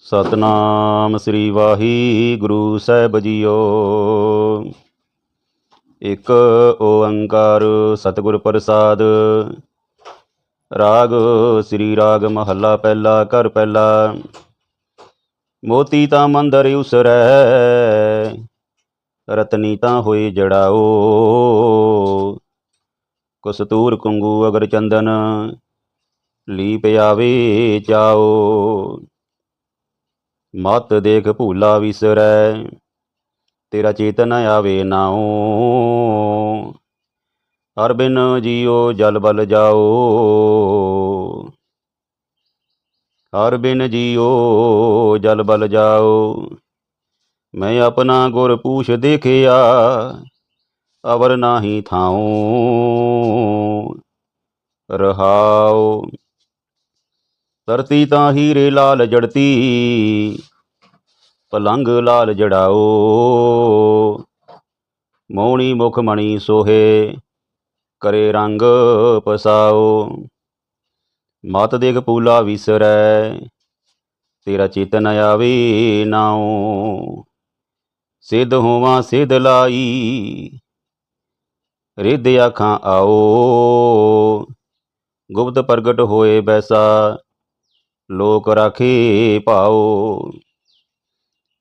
ਸਤਨਾਮ ਸ੍ਰੀ ਵਾਹਿਗੁਰੂ ਸਾਹਿਬ ਜੀਓ। ਇੱਕ ਓੰਕਾਰ ਸਤਿਗੁਰ ਪ੍ਰਸਾਦ। ਰਾਗ ਸ੍ਰੀ ਰਾਗ ਮਹੱਲਾ ਪਹਿਲਾ, ਘਰ ਪਹਿਲਾ। ਮੋਤੀ ਤਾਂ ਮੰਦਰ ਉਸਰੈ, ਰਤਨੀ ਤਾਂ ਹੋਏ ਜੜਾਓ। ਕਸਤੂਰ ਕੁੰਗੂ ਅਗਰ ਚੰਦਨ ਲੀਪ ਆਵੇ ਚਾਓ। ਮਤ ਦੇਖ ਭੂਲਾ ਵਿਸਰੈ, ਤੇਰਾ ਚੇਤਨ ਆਵੇ ਨਾਉ। ਹਰ ਬਿਨ ਜੀਓ ਜਲ ਬਲ ਜਾਓ ਹਰ ਬਿਨ ਜੀਓ ਜਲ ਬਲ ਜਾਓ ਮੈਂ ਆਪਣਾ ਗੁਰ ਪੂਛ ਦੇਖਿਆ, ਅਵਰ ਨਾਹੀ ਥਾਉ। ਰਹਾਉ। ਧਰਤੀ ਤਾਂ ਹੀਰੇ ਲਾਲ ਜੜਤੀ, ਪਲੰਗ ਲਾਲ ਜੜਾਓ। ਮੋਣੀ ਮੁਖ ਮਣੀ ਸੋਹੇ, ਕਰੇ ਰੰਗ ਪਸਾਓ। ਮਤ ਦੇਖ ਪੂਲਾ ਵਿਸਰੈ, ਤੇਰਾ ਚੇਤਨ ਆਵੇ ਨਾਉ। ਸਿੱਧ ਹੋਵਾਂ ਸਿੱਧ ਲਾਈ, ਰਿੱਧ ਆਖਾਂ ਆਓ। ਗੁਪਤ ਪ੍ਰਗਟ ਹੋਏ ਬੈਸਾ ਲੋਕ ਰਾਖੇ ਪਾਓ।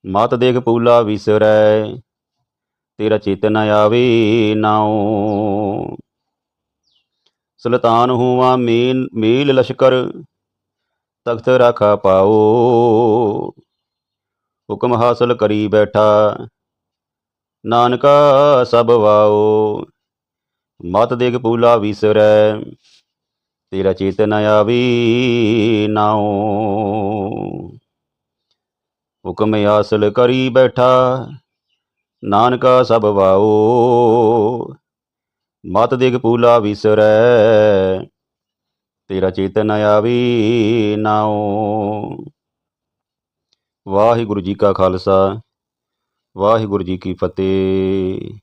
ਮਤ ਦੇਖ ਪੂਲਾ ਵਿਸਰੈ, ਤੇਰਾ ਚੇਤਨ ਆਵੇ ਨਾਉ। ਸੁਲਤਾਨ ਹੋਵਾ ਮੇਲ ਮੀਲ ਲਸ਼ਕਰ, ਤਖਤ ਰਾਖਾ ਪਾਓ। ਹੁਕਮ ਹਾਸਲ ਕਰੀ ਬੈਠਾ, ਨਾਨਕਾ ਸਭ ਵਾਓ। ਮਤ ਦੇਖ ਪੂਲਾ ਵਿਸਰੈ ਤੇਰਾ ਚੇਤਨ ਆਵੇ ਨਾਉ। ਹੁਕਮ ਹਾਸਲ ਕਰੀ ਬੈਠਾ, ਨਾਨਕਾ ਸਭ ਵਾਓ ਮਤ ਦੇਖ ਪੂਲਾ ਵਿਸਰੈ ਤੇਰਾ ਚੇਤਨ ਆਵੇ ਨਾਉ। ਵਾਹਿਗੁਰੂ ਜੀ ਕਾ ਖਾਲਸਾ, ਵਾਹਿਗੁਰੂ ਜੀ ਕੀ ਫਤਿਹ।